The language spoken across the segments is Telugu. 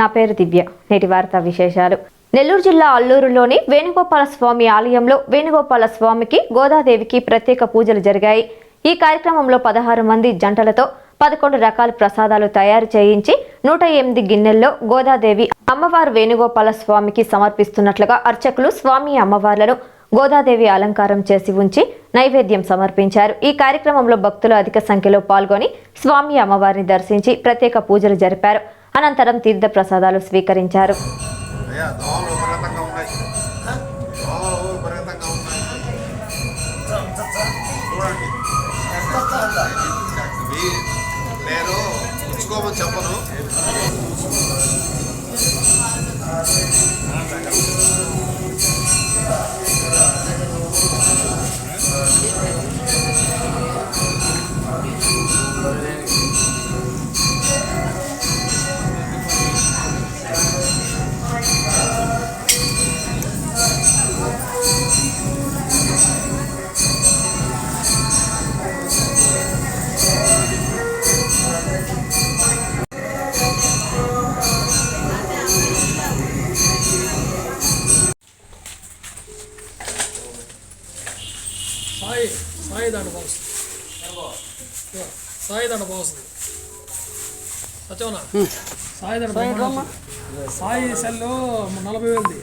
నా పేరు దివ్య. నేటి వార్తా విశేషాలు. నెల్లూరు జిల్లా అల్లూరులోని వేణుగోపాల స్వామి ఆలయంలో వేణుగోపాల స్వామికి గోదాదేవికి ప్రత్యేక పూజలు జరిగాయి. ఈ కార్యక్రమంలో పదహారు మంది జంటలతో పదకొండు రకాల ప్రసాదాలు తయారు చేయించి నూట ఎనిమిది గిన్నెల్లో గోదాదేవి అమ్మవారు వేణుగోపాల స్వామికి సమర్పిస్తున్నట్లుగా అర్చకులు స్వామి అమ్మవార్లను గోదాదేవి అలంకారం చేసి ఉంచి నైవేద్యం సమర్పించారు. ఈ కార్యక్రమంలో భక్తులు అధిక సంఖ్యలో పాల్గొని స్వామి అమ్మవారిని దర్శించి ప్రత్యేక పూజలు జరిపారు. అనంతరం తీర్థ ప్రసాదాలు స్వీకరించారు చెప్పను. సాయి బాగుంది సత్యవనా సాయి సెల్ నలభై వేలది.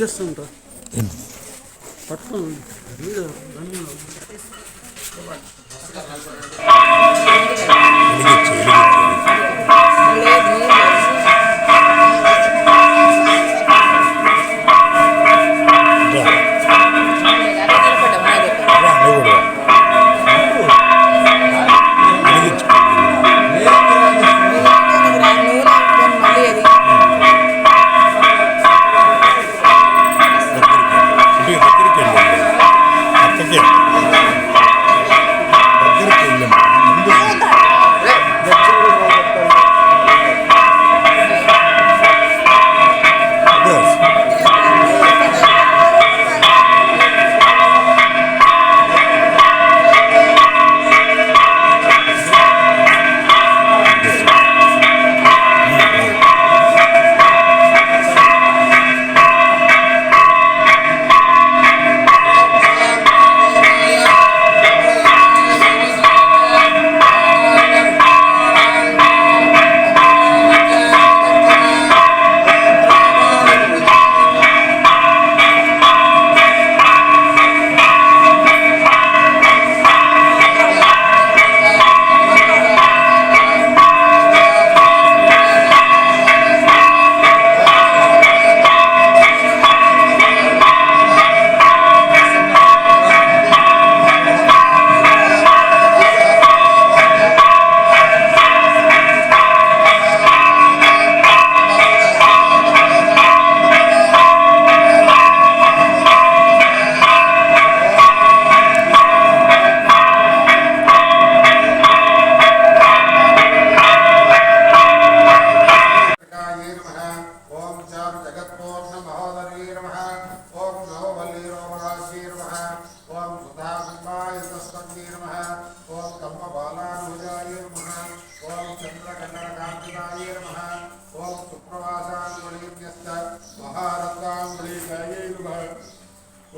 ఇచ్చేస్తుంటా పట్టుకోండి.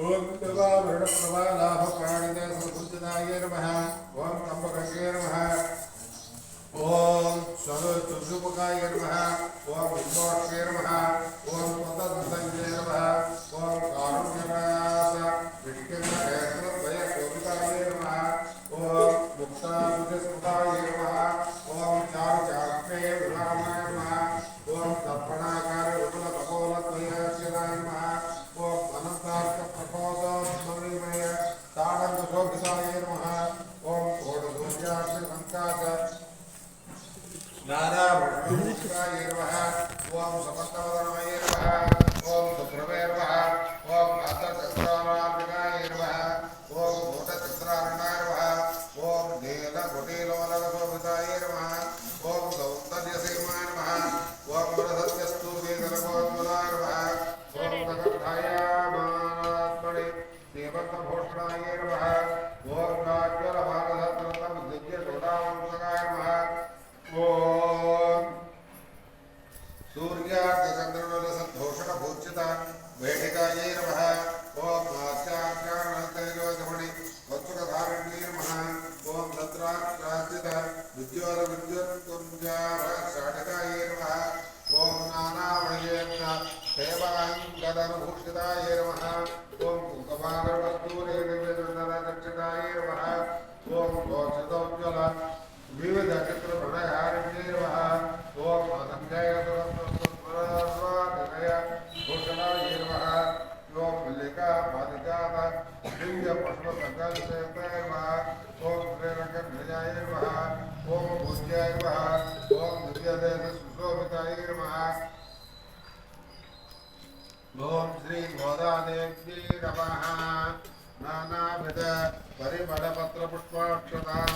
ॐ दुर्गाभरणप्रभालाभप्राणिते संस्कृतदाय नमः। ॐ त्र्यम्बकस्य नमः। ॐ स्वदुर्गुपकाय नमः। ॐ विद्वाक्षे नमः ॐ त्वतद्वसञ्जय नमः ॐ कारुण्यनाथ विष्णुदयकोपिताय नमः ॐ मुक्ताबुधस्मृताय नमः। सर्वभूषणाय नमः ॐ नाज्वलभारतरत्नबुद्धिज्ञोदावंशकाय नमः ॐ सूर्यार्धचन्द्रनसद्भूषणभूषित भेटिकायै नमः। ॐ मास्यार्चारणकैलोचमणि वत्सुकधारण्यै नमः ॐ तत्रार्चार्चित विद्योरविद्युत्कुञ्जारषाटकायै नमः ॐ नानामणिजेन सेवाङ्गदनुभूषितायै नमः ॐ कुङ्कुमारवत् పరిమళపత్ర పుష్పాక్షతాం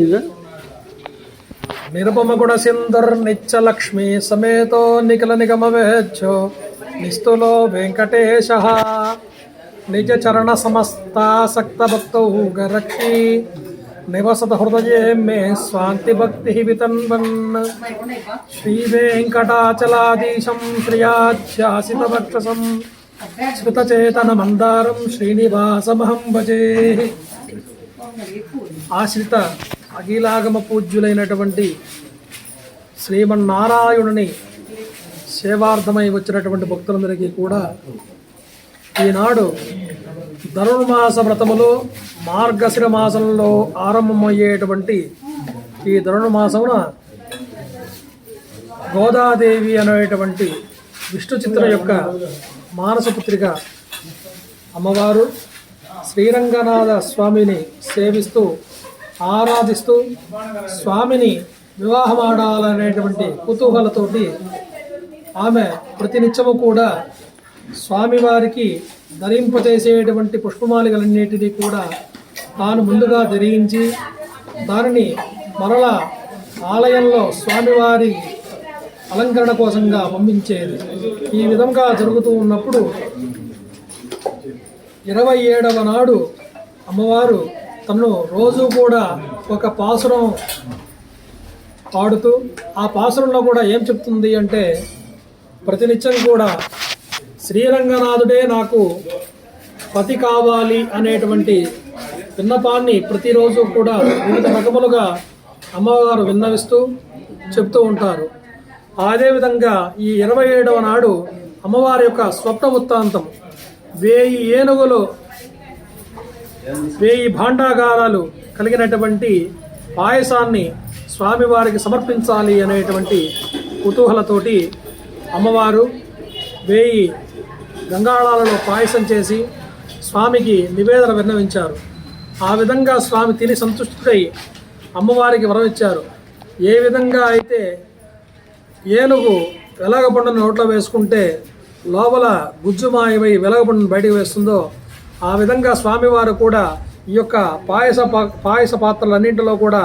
ಇದು ನಿರ್ಮಗುಣ ಸಿಂಧರ್ ನಿಚ್ಚ ಲಕ್ಷ್ಮೀ ಸಮೇತೋ ನಿಖಿಲ ನಿಗಮವೇ ಹೆಚ್ಚು ನಿಸ್ತುಲೋ ವೆಂಕಟೇಶ ನಿಜ ಚರಣ श्रियाध्यासित वक्षसम मंदारम श्रीनिवासमहं भजे आश्रित అఖిలాగమ పూజ్యులైనటువంటి శ్రీమన్నారాయణుని సేవార్థమై వచ్చినటువంటి భక్తులందరికీ కూడా ఈనాడు ధనుర్మాస వ్రతములో మార్గశిర మాసంలో ఆరంభమయ్యేటువంటి ఈ ధనుర్మాసమున గోదాదేవి అనేటువంటి విష్ణు చిత్రం యొక్క మానసపుత్రిక అమ్మవారు శ్రీరంగనాథ స్వామిని సేవిస్తూ ఆరాధిస్తూ స్వామిని వివాహమాడాలనేటువంటి కుతూహలతోటి ఆమె ప్రతినిత్యము కూడా స్వామివారికి ధరింపచేసేటువంటి పుష్పమాలికలన్నిటినీ కూడా తాను ముందుగా ధరించి దానిని మరలా ఆలయంలో స్వామివారి అలంకరణ కోసంగా పంపించేది. ఈ విధంగా జరుగుతూ ఉన్నప్పుడు ఇరవై ఏడవ నాడు అమ్మవారు తను రోజు కూడా ఒక పాసురం పాడుతూ ఆ పాసురంలో కూడా ఏం చెప్తుంది అంటే ప్రతినిత్యం కూడా శ్రీరంగనాథుడే నాకు పతి కావాలి అనేటువంటి విన్నపాన్ని ప్రతిరోజు కూడా వివిధ రకములుగా అమ్మవారు విన్నవిస్తూ చెప్తూ ఉంటారు. అదేవిధంగా ఈ ఇరవై ఏడవ నాడు అమ్మవారి యొక్క స్వప్న వృత్తాంతం వేయి ఏనుగులు వేయి భాండాగారాలు కలిగినటువంటి పాయసాన్ని స్వామివారికి సమర్పించాలి అనేటువంటి కుతూహలతోటి అమ్మవారు వేయి గంగాళాలలో పాయసం చేసి స్వామికి నివేదన విన్నవించారు. ఆ విధంగా స్వామి తిని సంతుష్టుడై అమ్మవారికి వరం ఇచ్చారు ఏ విధంగా అయితే ఏనుగు వెలగపండును నోట్లో వేసుకుంటే లోపల గుజ్జుమాయమై వెలగపండును బయటకు వేస్తుందో ఆ విధంగా స్వామివారు కూడా ఈ యొక్క పాయస పా- పాయస పాత్రలన్నింటిలో కూడా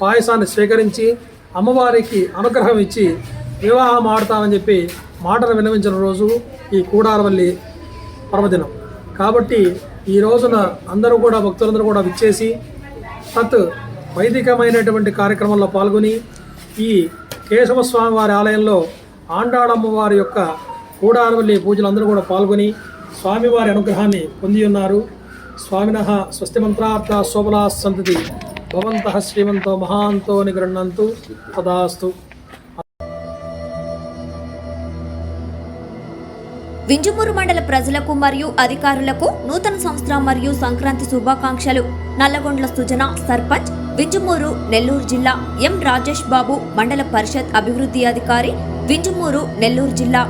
పాయసాన్ని స్వీకరించి అమ్మవారికి అనుగ్రహం ఇచ్చి వివాహం ఆడతామని చెప్పి మాటను వినవించిన రోజు ఈ కూడారవల్లి పర్వదినం. కాబట్టి ఈ రోజున అందరూ కూడా భక్తులందరూ కూడా విచ్చేసి తత్ వైదికమైనటువంటి కార్యక్రమంలో పాల్గొని ఈ కేశవ స్వామి వారి ఆలయంలో ఆండాళమ్మవారి యొక్క కూడారవల్లి పూజలు అందరూ కూడా పాల్గొని స్వామివారి అనుగ్రహాన్ని పొంది ఉన్నారు స్వామిన స్వస్తి మంత్రార్థ శోభలా సంతతి. భవంత శ్రీమంతో మహాంతో నిగృహంతు తదాస్తు. వింజమూరు మండల ప్రజలకు మరియు అధికారులకు నూతన సంవత్సరం మరియు సంక్రాంతి శుభాకాంక్షలు. నల్లగొండ్ల సుజన సర్పంచ్ వింజమూరు నెల్లూరు జిల్లా ఎం రాజేష్ బాబు మండల పరిషత్ అభివృద్ధి అధికారి వింజమూరు నెల్లూరు జిల్లా